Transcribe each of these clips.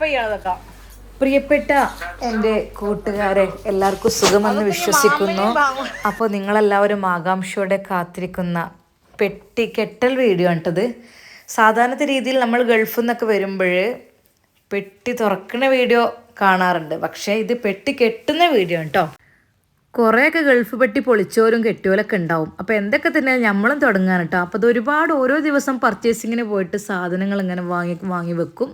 ചെയ്യണതൊക്കെ പ്രിയപ്പെട്ട എന്റെ കൂട്ടുകാരെ എല്ലാവർക്കും സുഖമെന്ന് വിശ്വസിക്കുന്നു. അപ്പോൾ നിങ്ങളെല്ലാവരും ആകാംക്ഷയോടെ കാത്തിരിക്കുന്ന പെട്ടി കെട്ടൽ വീഡിയോ ആണിട്ടത്. സാധാരണത്തെ രീതിയിൽ നമ്മൾ ഗൾഫിൽ നിന്നൊക്കെ വരുമ്പോൾ പെട്ടി തുറക്കുന്ന വീഡിയോ കാണാറുണ്ട്. പക്ഷേ ഇത് പെട്ടി കെട്ടുന്ന വീഡിയോ കേട്ടോ. കുറേയൊക്കെ ഗൾഫ് പെട്ടി പൊളിച്ചോരും കെട്ടിയോലൊക്കെ ഉണ്ടാവും. അപ്പോൾ എന്തൊക്കെ തന്നെ നമ്മളും തുടങ്ങാൻ കേട്ടോ അപ്പോൾ അത് ഒരുപാട് ഓരോ ദിവസം പർച്ചേസിങ്ങിന് പോയിട്ട് സാധനങ്ങൾ ഇങ്ങനെ വാങ്ങി വാങ്ങി വെക്കും.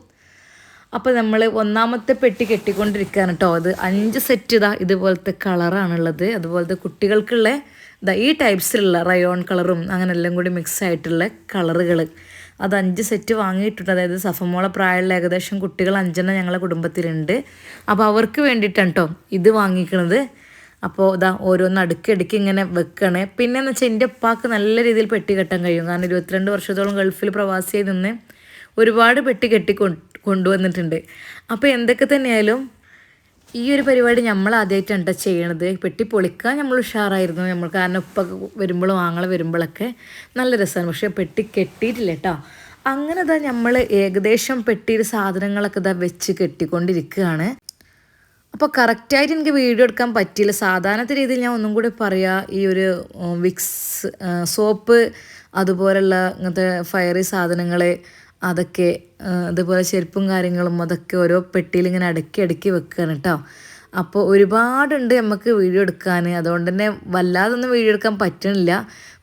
അപ്പോൾ നമ്മൾ ഒന്നാമത്തെ പെട്ടി കെട്ടിക്കൊണ്ടിരിക്കുകയാണ് കേട്ടോ അത് അഞ്ച് സെറ്റ് ഇതാ ഇതുപോലത്തെ കളറാണുള്ളത് അതുപോലത്തെ കുട്ടികൾക്കുള്ള ഇതാ ഈ ടൈപ്സിലുള്ള റയോൺ കളറും അങ്ങനെ എല്ലാം കൂടി മിക്സ് ആയിട്ടുള്ള കളറുകൾ അത് അഞ്ച് സെറ്റ് വാങ്ങിയിട്ടുണ്ട്. അതായത് സഫമോള പ്രായമുള്ള ഏകദേശം കുട്ടികൾ അഞ്ചെണ്ണം ഞങ്ങളുടെ കുടുംബത്തിലുണ്ട്. അപ്പോൾ അവർക്ക് വേണ്ടിയിട്ടാണ് കേട്ടോ ഇത് വാങ്ങിക്കണത്. അപ്പോൾ ഇതാ ഓരോന്ന് അടുക്കടുക്കി ഇങ്ങനെ വെക്കണേ. പിന്നെ എന്ന് വെച്ചാൽ എന്റെ ഉപ്പാക്ക് നല്ല രീതിയിൽ പെട്ടി കെട്ടാൻ കഴിയും. കാരണം ഇരുപത്തിരണ്ട് വർഷത്തോളം ഗൾഫിൽ പ്രവാസിയായി നിന്ന് ഒരുപാട് പെട്ടി കെട്ടി കൊണ്ട് കൊണ്ടുവന്നിട്ടുണ്ട്. അപ്പോൾ എന്തൊക്കെ തന്നെയായാലും ഈ ഒരു പരിപാടി നമ്മൾ ആദ്യമായിട്ടാണ് ട്ടോ ചെയ്യണത്. പെട്ടി പൊളിക്കാൻ നമ്മൾ ഉഷാറായിരുന്നു. നമ്മൾ കാരണം ഉപ്പ വരുമ്പോഴും ആങ്ങളെ വരുമ്പോഴൊക്കെ നല്ല രസമാണ് പക്ഷേ പെട്ടി കെട്ടിയിട്ടില്ല കേട്ടോ അങ്ങനെ ഇതാ നമ്മൾ ഏകദേശം പെട്ടിയിൽ സാധനങ്ങളൊക്കെ ഇതാ വെച്ച് കെട്ടിക്കൊണ്ടിരിക്കുകയാണ് അപ്പോൾ കറക്റ്റായിട്ട് എനിക്ക് വീഡിയോ എടുക്കാൻ പറ്റിയില്ല. സാധാരണത്തെ രീതിയിൽ ഞാൻ ഒന്നും കൂടി പറയാം ഈ ഒരു വിക്സ് സോപ്പ് അതുപോലുള്ള ഇങ്ങനത്തെ ഫയറി സാധനങ്ങൾ അതൊക്കെ അതുപോലെ ചെരുപ്പും കാര്യങ്ങളും അതൊക്കെ ഓരോ പെട്ടിയിൽ ഇങ്ങനെ അടുക്കി അടുക്കി വെക്കുകയാണ് കേട്ടോ അപ്പോൾ ഒരുപാടുണ്ട് നമുക്ക് വീഡിയോ എടുക്കാൻ അതുകൊണ്ട് തന്നെ വല്ലാതൊന്നും വീഡിയോ എടുക്കാൻ പറ്റണില്ല.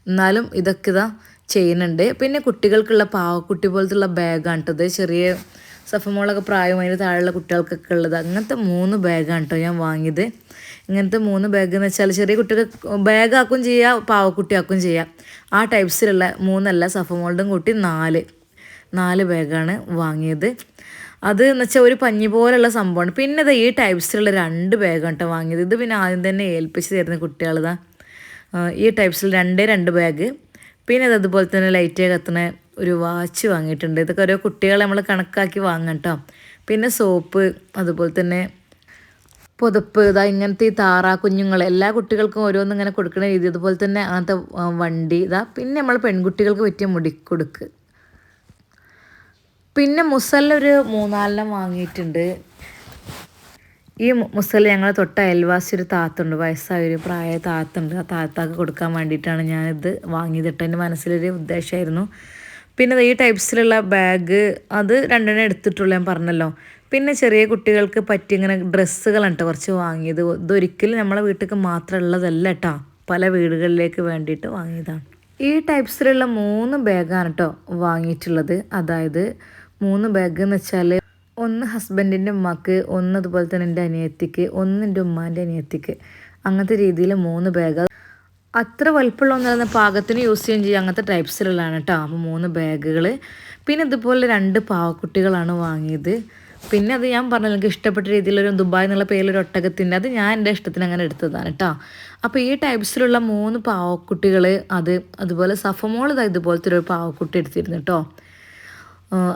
എന്നാലും ഇതൊക്കെ ഇതാ ചെയ്യുന്നുണ്ട്. പിന്നെ കുട്ടികൾക്കുള്ള പാവക്കുട്ടി പോലത്തുള്ള ബാഗാണ് കേട്ടത് ചെറിയ സഫമോളൊക്കെ പ്രായമായി താഴെയുള്ള കുട്ടികൾക്കൊക്കെ ഉള്ളത്. അങ്ങനത്തെ മൂന്ന് ബാഗാണ് കേട്ടോ ഞാൻ വാങ്ങിയത്. ഇങ്ങനത്തെ മൂന്ന് ബാഗ് എന്ന് വെച്ചാൽ ചെറിയ കുട്ടികൾ ബാഗാക്കും ചെയ്യാം പാവക്കുട്ടിയാക്കും ചെയ്യാം. ആ ടൈപ്സിലുള്ള മൂന്നല്ല സഫമോളുടെ കൂട്ടി നാല്. നാല് ബാഗാണ് വാങ്ങിയത്. അത് എന്ന് വെച്ചാൽ ഒരു പഞ്ഞി പോലുള്ള സംഭവമാണ്. പിന്നെ ഇത് ഈ ടൈപ്സിലുള്ള രണ്ട് ബാഗാണ് കേട്ടോ വാങ്ങിയത്. ഇത് പിന്നെ ആദ്യം തന്നെ ഏൽപ്പിച്ച് തരുന്ന കുട്ടികളതാണ് ഈ ടൈപ്സിൽ രണ്ടേ രണ്ട് ബാഗ് പിന്നെ അത് അതുപോലെ തന്നെ ലൈറ്റ് കത്തുന്ന ഒരു വാച്ച് വാങ്ങിയിട്ടുണ്ട്. ഇതൊക്കെ ഓരോ കുട്ടികളെ നമ്മൾ കണക്കാക്കി വാങ്ങാം കേട്ടോ പിന്നെ സോപ്പ് അതുപോലെ തന്നെ പുതപ്പ് ഇതാ ഇങ്ങനത്തെ ഈ താറാ കുഞ്ഞുങ്ങൾ എല്ലാ കുട്ടികൾക്കും ഓരോന്നും ഇങ്ങനെ കൊടുക്കുന്ന രീതി. അതുപോലെ തന്നെ അങ്ങനത്തെ വണ്ടി ഇതാ പിന്നെ നമ്മൾ പെൺകുട്ടികൾക്ക് പറ്റിയ മുടി കൊടുക്ക്. പിന്നെ മുസല്ല ഒരു മൂന്നാലെണ്ണം വാങ്ങിയിട്ടുണ്ട്. ഈ മുസല്ല ഞങ്ങൾ തൊട്ട അയൽവാസി ഒരു താത്തുണ്ട് വയസ്സായ ഒരു പ്രായ താത്തുണ്ട് ആ താത്താക്ക് കൊടുക്കാൻ വേണ്ടിയിട്ടാണ് ഞാനിത് വാങ്ങിയത് എന്റെ മനസ്സിലൊരു ഉദ്ദേശമായിരുന്നു. പിന്നെ ഈ ടൈപ്സിലുള്ള ബാഗ് അത് രണ്ടെണ്ണം എടുത്തിട്ടുള്ളൂ ഞാൻ പറഞ്ഞല്ലോ. പിന്നെ ചെറിയ കുട്ടികൾക്ക് പറ്റി ഇങ്ങനെ ഡ്രസ്സുകളാണ് കേട്ടോ കുറച്ച് വാങ്ങിയത്. ഇതൊരിക്കലും നമ്മളെ വീട്ടിൽ മാത്രം ഉള്ളതല്ല കേട്ടോ പല വീടുകളിലേക്ക് വേണ്ടിയിട്ട് വാങ്ങിയതാണ്. ഈ ടൈപ്സിലുള്ള മൂന്ന് ബാഗാണ് കേട്ടോ വാങ്ങിയിട്ടുള്ളത്. അതായത് മൂന്ന് ബാഗ് എന്ന് വെച്ചാൽ ഒന്ന് ഹസ്ബൻഡിന്റെ ഉമ്മക്ക് ഒന്ന് അതുപോലെ തന്നെ എന്റെ അനിയത്തിക്ക് ഒന്ന് എന്റെ ഉമ്മാന്റെ അനിയത്തിക്ക്. അങ്ങനത്തെ രീതിയിൽ മൂന്ന് ബാഗ് അത്ര വലുപ്പമുള്ള ഒന്നല്ല പാകത്തിന് യൂസ് ചെയ്യുകയും ചെയ്യും. അങ്ങനത്തെ ടൈപ്സിലുള്ളതാണ് കേട്ടോ അപ്പോൾ മൂന്ന് ബാഗുകൾ പിന്നെ ഇതുപോലെ രണ്ട് പാവക്കുട്ടികളാണ് വാങ്ങിയത്. പിന്നെ അത് ഞാൻ പറഞ്ഞു എനിക്ക് ഇഷ്ടപ്പെട്ട രീതിയിലൊരു ദുബായ് എന്നുള്ള പേരിലൊരു ഒട്ടകത്തിന്റെ അത് ഞാൻ എന്റെ ഇഷ്ടത്തിന് അങ്ങനെ എടുത്തതാണ് കേട്ടോ അപ്പോൾ ഈ ടൈപ്സിലുള്ള മൂന്ന് പാവക്കുട്ടികൾ അത് അതുപോലെ സഫമോൾ ഇതാ ഇതുപോലത്തെ ഒരു പാവക്കുട്ടി എടുത്തിരുന്നു കേട്ടോ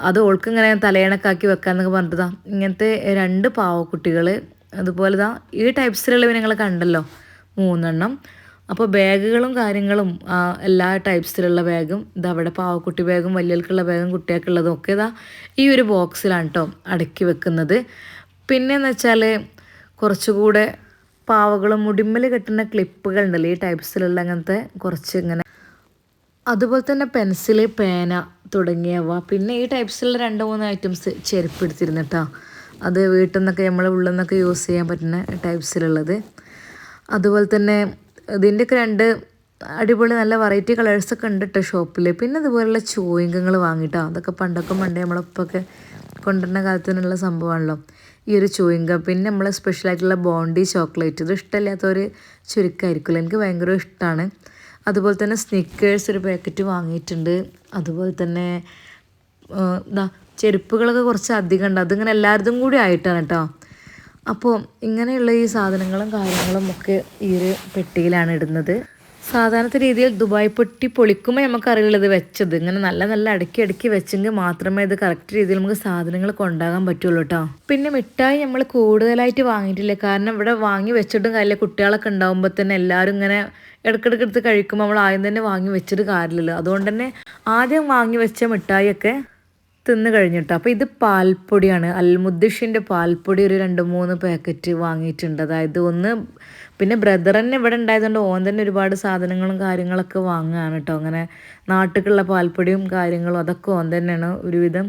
അത് ഓൾക്ക് ഇങ്ങനെ തലയണക്കാക്കി വെക്കാന്നൊക്കെ പറഞ്ഞതാ ഇങ്ങനത്തെ രണ്ട് പാവക്കുട്ടികൾ അതുപോലെ ഈ ടൈപ്സിലുള്ള നിങ്ങൾ കണ്ടല്ലോ. മൂന്നെണ്ണം. അപ്പോൾ ബാഗുകളും കാര്യങ്ങളും എല്ലാ ടൈപ്സിലുള്ള ബാഗും ഇതാ അവിടെ പാവക്കുട്ടി ബാഗും വലിയവർക്കുള്ള ബാഗും കുട്ടികൾക്കുള്ളതും ഒക്കെ ഇതാ ഈ ഒരു ബോക്സിലാണ് കേട്ടോ അടക്കി വെക്കുന്നത്. പിന്നെയെന്ന് വെച്ചാൽ കുറച്ചുകൂടെ പാവകളും മുടിമ്മൽ കെട്ടുന്ന ക്ലിപ്പുകൾ ഉണ്ടല്ലോ ഈ ടൈപ്സിലുള്ള അങ്ങനത്തെ കുറച്ച് ഇങ്ങനെ. അതുപോലെ തന്നെ പെൻസിൽ പേന തുടങ്ങിയവ. പിന്നെ ഈ ടൈപ്സിലുള്ള രണ്ട് മൂന്ന് ഐറ്റംസ് ചെരുപ്പ് എടുത്തിരുന്നിട്ടാ അത് വീട്ടിൽ നിന്നൊക്കെ നമ്മളെ ഉള്ളിൽ നിന്നൊക്കെ യൂസ് ചെയ്യാൻ പറ്റുന്ന ടൈപ്സിലുള്ളത്. അതുപോലെ തന്നെ ഇതിന്റെയൊക്കെ രണ്ട് അടിപൊളി നല്ല വെറൈറ്റി കളേഴ്സൊക്കെ ഉണ്ട് കേട്ടോ ഷോപ്പിൽ പിന്നെ ഇതുപോലുള്ള ചോയിങ്കങ്ങൾ വാങ്ങിട്ടോ. അതൊക്കെ പണ്ടൊക്കെ പണ്ടേ നമ്മളൊപ്പൊക്കെ കൊണ്ടുവരുന്ന കാലത്തിനുള്ള സംഭവമാണല്ലോ. ഈ ഒരു ചോയിങ്ക പിന്നെ നമ്മൾ സ്പെഷ്യലായിട്ടുള്ള ബോണ്ടി ചോക്ലേറ്റ് ഇത് ഇഷ്ടമില്ലാത്തവർ ചുരുക്കമായിരിക്കുമല്ലോ എനിക്ക് ഭയങ്കര ഇഷ്ടമാണ് അതുപോലെ തന്നെ സ്നിക്കേഴ്സ് ഒരു പാക്കറ്റ് വാങ്ങിയിട്ടുണ്ട്. അതുപോലെ തന്നെ എന്താ ചെരുപ്പുകളൊക്കെ കുറച്ച് അധികം ഉണ്ട്. അതിങ്ങനെ എല്ലാവരുടെയും കൂടി ആയിട്ടാണ് കേട്ടോ. അപ്പോൾ ഇങ്ങനെയുള്ള ഈ സാധനങ്ങളും കാര്യങ്ങളും ഒക്കെ ഈ ഒരു പെട്ടിയിലാണ് ഇടുന്നത്. സാധാരണത്തെ രീതിയിൽ ദുബായ് പെട്ടി പൊളിക്കുമ്പോൾ നമുക്കറിയില്ല ഇത് വെച്ചത്. ഇങ്ങനെ നല്ല നല്ല അടുക്കി അടുക്കി വെച്ചെങ്കിൽ മാത്രമേ ഇത് കറക്റ്റ് രീതിയിൽ നമുക്ക് സാധനങ്ങൾ കൊണ്ടാകാൻ പറ്റുള്ളൂ കേട്ടോ പിന്നെ മിഠായി നമ്മൾ കൂടുതലായിട്ട് വാങ്ങിയിട്ടില്ല. കാരണം ഇവിടെ വാങ്ങി വെച്ചിട്ടും കാര്യമില്ല. കുട്ടികളൊക്കെ ഉണ്ടാകുമ്പോൾ തന്നെ എല്ലാവരും ഇങ്ങനെ ഇടയ്ക്കിടയ്ക്ക് എടുത്ത് കഴിക്കുമ്പോൾ നമ്മൾ ആദ്യം തന്നെ വാങ്ങി വെച്ചിട്ട് കാര്യമില്ലല്ലോ. അതുകൊണ്ട് തന്നെ ആദ്യം വാങ്ങി വെച്ച മിഠായിയൊക്കെ തിന്ന് കഴിഞ്ഞിട്ടോ. അപ്പോൾ ഇത് പാൽപ്പൊടിയാണ്. അൽമുദ്ദിഷിന്റെ പാൽപ്പൊടി ഒരു രണ്ട് മൂന്ന് പാക്കറ്റ് വാങ്ങിയിട്ടുണ്ട്. അതായത് ഒന്ന് പിന്നെ ബ്രദർ തന്നെ ഇവിടെ ഉണ്ടായതുകൊണ്ട് ഓൻ തന്നെ ഒരുപാട് സാധനങ്ങളും കാര്യങ്ങളൊക്കെ വാങ്ങുകയാണ് കേട്ടോ. അങ്ങനെ നാട്ടിലുള്ള പാൽപ്പൊടിയും കാര്യങ്ങളും അതൊക്കെ ഓൻ തന്നെയാണ് ഒരുവിധം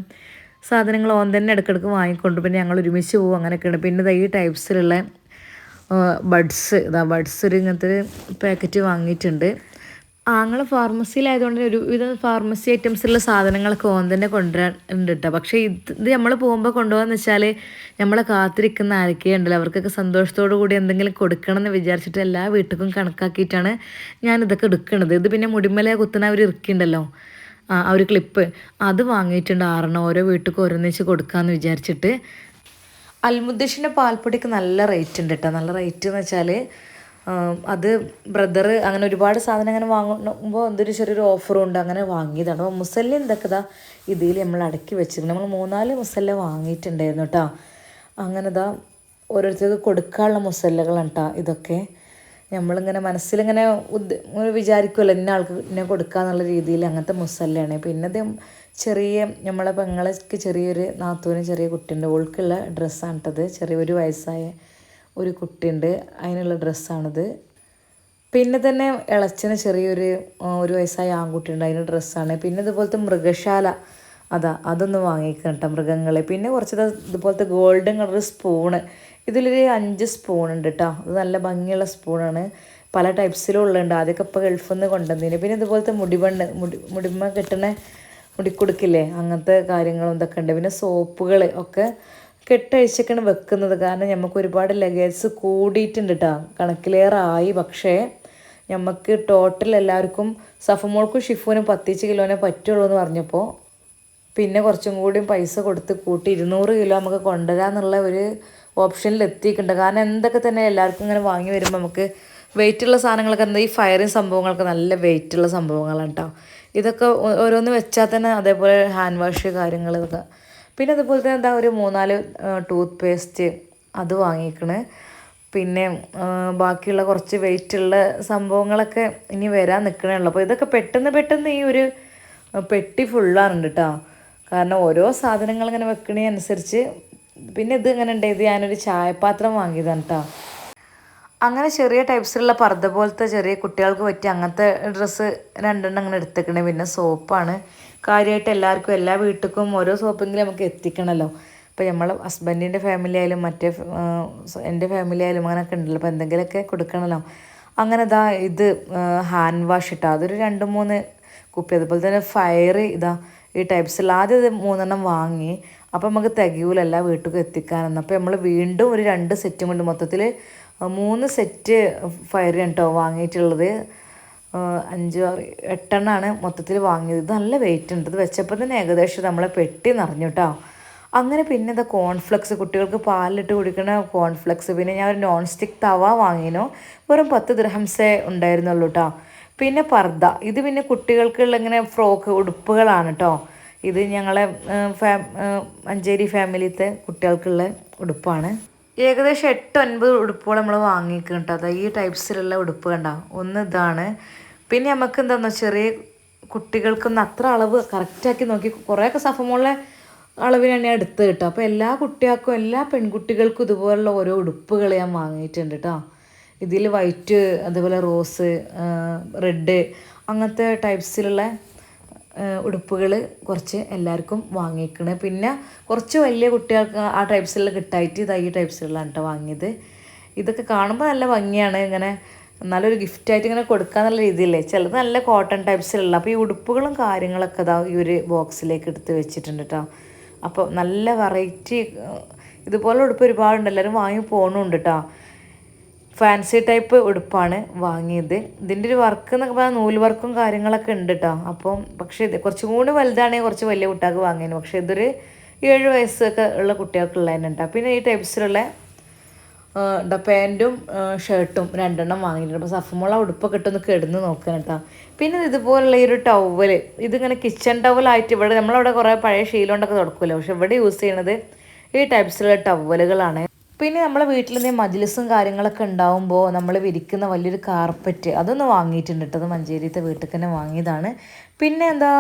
സാധനങ്ങൾ ഓൻ തന്നെ ഇടയ്ക്കിടയ്ക്ക് വാങ്ങിക്കൊണ്ട് പിന്നെ ഞങ്ങൾ ഒരുമിച്ച് പോകും. അങ്ങനെയൊക്കെയാണ്. പിന്നെ ഈ ടൈപ്സിലുള്ള ബഡ്സ് ഇതാ ബഡ്സ് ഒരു ഇങ്ങനത്തെ ഒരു പാക്കറ്റ് വാങ്ങിയിട്ടുണ്ട്. ആങ്ങൾ ഫാർമസിയിലായതുകൊണ്ട് ഒരുവിധം ഫാർമസി ഐറ്റംസിലുള്ള സാധനങ്ങളൊക്കെ ഓൻ തന്നെ കൊണ്ടുവരാറുണ്ട് കേട്ടോ പക്ഷേ ഇത് നമ്മൾ പോകുമ്പോൾ കൊണ്ടുപോകാന്ന് വെച്ചാൽ നമ്മളെ കാത്തിരിക്കുന്ന ആരൊക്കെ ഉണ്ടല്ലോ. അവർക്കൊക്കെ സന്തോഷത്തോടു കൂടി എന്തെങ്കിലും കൊടുക്കണം എന്ന് വിചാരിച്ചിട്ട് എല്ലാ വീട്ടിലും കണക്കാക്കിയിട്ടാണ് ഞാൻ ഇതൊക്കെ എടുക്കുന്നത്. ഇത് പിന്നെ മുടിമല കുത്തുന്ന ഒരു ഇറക്കിണ്ടല്ലോ ആ ഒരു ക്ലിപ്പ് അത് വാങ്ങിയിട്ടുണ്ട് ആറെണ്ണം. ഓരോ വീട്ടിലും ഓരോന്നിച്ച് കൊടുക്കാമെന്ന് വിചാരിച്ചിട്ട്. അൽമുദ്ദീഷിന്റെ പാൽപ്പൊടിക്ക് നല്ല റേറ്റ് ഉണ്ട് കേട്ടോ നല്ല റേറ്റ് എന്ന് വെച്ചാൽ അത് ബ്രദർ അങ്ങനെ ഒരുപാട് സാധനം അങ്ങനെ വാങ്ങുമ്പോൾ എന്തൊരു ചെറിയൊരു ഓഫറും ഉണ്ട്. അങ്ങനെ വാങ്ങിയതാണ്. അപ്പോൾ മുസല്ല എന്തൊക്കെ ഇതാ ഇതിൽ നമ്മൾ അടക്കി വെച്ചിരുന്നു നമ്മൾ മൂന്നാൽ മുസല്ല വാങ്ങിയിട്ടുണ്ടായിരുന്നു കേട്ടോ അങ്ങനെ ഇതാ ഓരോരുത്തർക്ക് കൊടുക്കാനുള്ള മുസല്ലകളാണ് കേട്ടോ ഇതൊക്കെ. നമ്മളിങ്ങനെ മനസ്സിലിങ്ങനെ ഉദ് വിചാരിക്കുമല്ലോ ഇന്ന ആൾക്ക് ഇന്നെ കൊടുക്കാന്നുള്ള രീതിയിൽ അങ്ങനത്തെ മുസല്ലയാണ്. പിന്നെ ഇത് ചെറിയ നമ്മളെ പെങ്ങളെക്ക് ചെറിയൊരു നാത്തൂന് ചെറിയ കുട്ടിയുണ്ട്. ഓൾക്കുള്ള ഡ്രസ്സാണ് കേട്ടത് ചെറിയൊരു വയസ്സായ ഒരു കുട്ടിയുണ്ട്. അതിനുള്ള ഡ്രസ്സാണിത്. പിന്നെ തന്നെ ഇളച്ചന് ചെറിയൊരു ഒരു വയസ്സായ ആൺകുട്ടിയുണ്ട്. അതിന് ഡ്രസ്സാണ്. പിന്നെ ഇതുപോലത്തെ മൃഗശാല. അതാ അതൊന്ന് വാങ്ങിക്കണം കേട്ടോ മൃഗങ്ങളെ. പിന്നെ കുറച്ച് ഇതുപോലത്തെ ഗോൾഡൻ കളർ സ്പൂണ്. ഇതിലൊരു അഞ്ച് സ്പൂൺ ഉണ്ട് കേട്ടോ. അത് നല്ല ഭംഗിയുള്ള സ്പൂണാണ്. പല ടൈപ്സിലും ഉള്ളുണ്ട് ആദ്യമൊക്കെ ഇപ്പോൾ ഗൾഫിൽ നിന്ന് കൊണ്ടുവന്നതിന് പിന്നെ ഇതുപോലത്തെ മുടിബണ്ണ് മുടി മുടിമ കെട്ടണ മുടിക്കുടുക്കില്ലേ? അങ്ങനത്തെ കാര്യങ്ങളും ഇതൊക്കെ ഉണ്ട്. പിന്നെ സോപ്പുകൾ ഒക്കെ കെട്ടഴിച്ചൊക്കെയാണ് വെക്കുന്നത്. കാരണം നമുക്ക് ഒരുപാട് ലഗേജ് കൂടിയിട്ടുണ്ട് കേട്ടോ കണക്കിലേറായി. പക്ഷേ നമുക്ക് ടോട്ടൽ എല്ലാവർക്കും സഫമോൾക്കും ഷിഫുവിനും പത്തിച്ച് കിലോനെ പറ്റുള്ളൂ എന്ന് പറഞ്ഞപ്പോൾ പിന്നെ കുറച്ചും കൂടിയും പൈസ കൊടുത്ത് കൂട്ടി ഇരുന്നൂറ് കിലോ നമുക്ക് കൊണ്ടുവരാമെന്നുള്ള ഒരു ഓപ്ഷനിൽ എത്തിയിട്ടുണ്ട്. കാരണം എന്തൊക്കെ തന്നെ എല്ലാവർക്കും ഇങ്ങനെ വാങ്ങി വരുമ്പോൾ നമുക്ക് വെയിറ്റുള്ള സാധനങ്ങളൊക്കെ എന്താ? ഈ ഫയറിങ് സംഭവങ്ങളൊക്കെ നല്ല വെയിറ്റുള്ള സംഭവങ്ങളാണ് കേട്ടോ ഇതൊക്കെ ഓരോന്ന് വെച്ചാൽ തന്നെ അതേപോലെ ഹാൻഡ് വാഷ് കാര്യങ്ങളൊക്കെ പിന്നെ അതുപോലെ തന്നെ എന്താ ഒരു മൂന്നാൽ ടൂത്ത് പേസ്റ്റ് അത് വാങ്ങിക്കണേ. പിന്നെ ബാക്കിയുള്ള കുറച്ച് വെയിറ്റുള്ള സംഭവങ്ങളൊക്കെ ഇനി വരാൻ നിൽക്കണേ ഉള്ളു അപ്പോൾ ഇതൊക്കെ പെട്ടെന്ന് പെട്ടെന്ന് ഈ ഒരു പെട്ടി ഫുള്ളാറുണ്ട് കേട്ടോ കാരണം ഓരോ സാധനങ്ങൾ ഇങ്ങനെ വെക്കണേ അനുസരിച്ച് പിന്നെ ഇത് ഇങ്ങനെ ഉണ്ട് ഇത് ഞാനൊരു ചായപാത്രം വാങ്ങിയതാണ് കേട്ടോ അങ്ങനെ ചെറിയ ടൈപ്സിലുള്ള പർദ്ദ പോലത്തെ ചെറിയ കുട്ടികൾക്ക് പറ്റിയ അങ്ങനത്തെ ഡ്രസ്സ് രണ്ടെണ്ണം അങ്ങനെ എടുത്തേക്കണേ. പിന്നെ സോപ്പാണ് കാര്യമായിട്ട് എല്ലാവർക്കും എല്ലാ വീട്ടിലും ഓരോ സോപ്പെങ്കിലും നമുക്ക് എത്തിക്കണമല്ലോ ഇപ്പോൾ നമ്മൾ ഹസ്ബൻഡിന്റെ ഫാമിലി ആയാലും മറ്റേ എന്റെ ഫാമിലി ആയാലും അങ്ങനെയൊക്കെ ഉണ്ടല്ലോ. അപ്പോൾ എന്തെങ്കിലുമൊക്കെ കൊടുക്കണമല്ലോ അങ്ങനെ ഇതാ ഇത് ഹാൻഡ് വാഷ് ഇട്ടാൽ അതൊരു രണ്ട് മൂന്ന് കുപ്പി. അതുപോലെ തന്നെ ഫയർ ഇതാ ഈ ടൈപ്സിൽ ആദ്യം ഇത് മൂന്നെണ്ണം വാങ്ങി അപ്പോൾ നമുക്ക് തികയൂല എല്ലാ വീട്ടിലും എത്തിക്കാനെന്ന്. അപ്പോൾ നമ്മൾ വീണ്ടും ഒരു രണ്ട് സെറ്റും കൊണ്ട് മൊത്തത്തിൽ മൂന്ന് സെറ്റ് ഫയർ കേട്ടോ വാങ്ങിയിട്ടുള്ളത്. അഞ്ച് എട്ടെണ്ണമാണ് മൊത്തത്തിൽ വാങ്ങിയത്. ഇത് നല്ല വെയിറ്റ് ഉണ്ട്. ഇത് വെച്ചപ്പോൾ തന്നെ ഏകദേശം നമ്മളെ പെട്ടി നിറഞ്ഞു കേട്ടോ അങ്ങനെ പിന്നെ ഇത് കോൺഫ്ലെക്സ് കുട്ടികൾക്ക് പാലിലിട്ട് കുടിക്കുന്ന കോൺഫ്ലെക്സ് പിന്നെ ഞാൻ ഒരു നോൺ സ്റ്റിക്ക് തവ വാങ്ങിനു. വെറും പത്ത് ദ്രഹംസേ ഉണ്ടായിരുന്നുള്ളൂ കേട്ടോ പിന്നെ പർദ്ദ. ഇത് പിന്നെ കുട്ടികൾക്കുള്ള ഇങ്ങനെ ഫ്രോക്ക് ഉടുപ്പുകളാണ് കേട്ടോ ഇത് ഞങ്ങളെ ഫാ മഞ്ചേരി ഫാമിലിത്തെ കുട്ടികൾക്കുള്ള ഉടുപ്പാണ്. ഏകദേശം എട്ട് ഒൻപത് ഉടുപ്പുകൾ നമ്മൾ വാങ്ങിക്കുന്നുണ്ട് അതായത് ഈ ടൈപ്സിലുള്ള ഉടുപ്പ് കണ്ട? ഒന്ന് ഇതാണ്. പിന്നെ നമുക്ക് എന്താണെന്ന് ചെറിയ കുട്ടികൾക്കൊന്നും അത്ര അളവ് കറക്റ്റാക്കി നോക്കി. കുറേയൊക്കെ സഫമുള്ള അളവിന് തന്നെ എടുത്ത് കേട്ടോ. അപ്പോൾ എല്ലാ കുട്ടികൾക്കും എല്ലാ പെൺകുട്ടികൾക്കും ഇതുപോലുള്ള ഓരോ ഉടുപ്പുകൾ ഞാൻ വാങ്ങിയിട്ടുണ്ട് കേട്ടോ ഇതിൽ വൈറ്റ് അതുപോലെ റോസ് റെഡ് അങ്ങനത്തെ ടൈപ്സിലുള്ള ഉടുപ്പുകൾ കുറച്ച് എല്ലാവർക്കും വാങ്ങിക്കണ് പിന്നെ കുറച്ച് വലിയ കുട്ടികൾക്ക് ആ ടൈപ്സിലുള്ള കിട്ടായിട്ട് ഇതായി ഈ ടൈപ്സിലാണ് കേട്ടോ വാങ്ങിയത്. ഇതൊക്കെ കാണുമ്പോൾ നല്ല ഭംഗിയാണ്. ഇങ്ങനെ നല്ലൊരു ഗിഫ്റ്റായിട്ട് ഇങ്ങനെ കൊടുക്കാന്നുള്ള രീതിയില്ലേ ചിലത് നല്ല കോട്ടൺ ടൈപ്സിലുള്ള അപ്പോൾ ഈ ഉടുപ്പുകളും കാര്യങ്ങളൊക്കെ ഇതാ ഈ ഒരു ബോക്സിലേക്ക് എടുത്ത് വെച്ചിട്ടുണ്ട് കേട്ടോ അപ്പോൾ നല്ല വെറൈറ്റി ഇതുപോലെ ഉടുപ്പ് ഒരുപാടുണ്ട്. എല്ലാവരും വാങ്ങി പോകണുണ്ട് കേട്ടോ ഫാൻസി ടൈപ്പ് ഉടുപ്പാണ് വാങ്ങിയത്. ഇതിന്റെ ഒരു വർക്ക് എന്നൊക്കെ പറഞ്ഞാൽ നൂൽ വർക്കും കാര്യങ്ങളൊക്കെ ഉണ്ട് കേട്ടോ അപ്പം പക്ഷേ ഇത് കുറച്ചും കൂടി വലുതാണെങ്കിൽ കുറച്ച് വലിയ കുട്ടികൾക്ക് വാങ്ങിയത് പക്ഷേ ഇതൊരു ഏഴ് വയസ്സൊക്കെ ഉള്ള കുട്ടികൾക്കുള്ളതിനുണ്ട് പിന്നെ ഈ ടൈപ്സിലുള്ള പാന്റും ഷർട്ടും രണ്ടെണ്ണം വാങ്ങിയിട്ടുണ്ട്. അപ്പോൾ സഫമോള ഉടുപ്പൊക്കെ ഇട്ടൊന്ന് കിടന്ന് നോക്കണം കേട്ടോ പിന്നെ ഇതുപോലുള്ള ഈ ഒരു ടവൽ ഇതിങ്ങനെ കിച്ചൺ ടവലായിട്ട് ഇവിടെ നമ്മളവിടെ കുറേ പഴയ ശീലമുണ്ടൊക്കെ തുടക്കുമല്ലോ പക്ഷെ ഇവിടെ യൂസ് ചെയ്യണത് ഈ ടൈപ്സിലുള്ള ടവലുകളാണ് പിന്നെ നമ്മളെ വീട്ടിൽ നിന്ന് മജ്ലിസും കാര്യങ്ങളൊക്കെ ഉണ്ടാവുമ്പോൾ നമ്മൾ വിരിക്കുന്ന വലിയൊരു കാർപ്പറ്റ് അതൊന്ന് വാങ്ങിയിട്ടുണ്ട് കേട്ടോ അത് മഞ്ചേരിത്തെ വീട്ടിൽ തന്നെ വാങ്ങിയതാണ്. പിന്നെ എന്താ